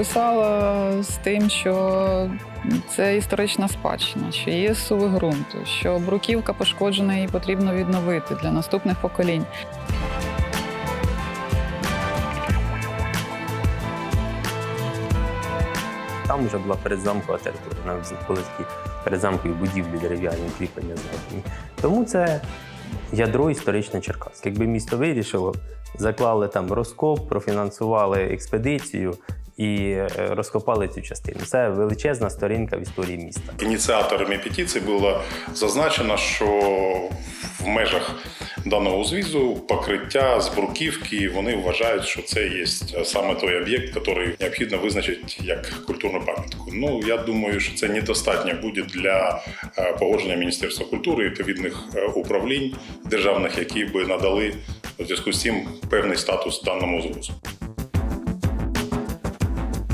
Писала з тим, що це історична спадщина, що є суви ґрунту, що бруківка пошкоджена і потрібно відновити для наступних поколінь. Там вже була передзамкова територія, нам були такі передзамкові будівлі дерев'яні укріплення зроблені. Тому це ядро історичне Черкас. Якби місто вирішило, заклали там розкоп, профінансували експедицію і е, розкопали цю частину. Це величезна сторінка в історії міста. Ініціаторами петиції було зазначено, що в межах даного узвізу покриття з бруківки вони вважають, що це є саме той об'єкт, який необхідно визначити як культурну пам'ятку. Ну я думаю, що це недостатньо буде для е, погодження Міністерства культури і відповідних е, управлінь державних, які би надали у зв'язку з цим певний статус даному узвозу.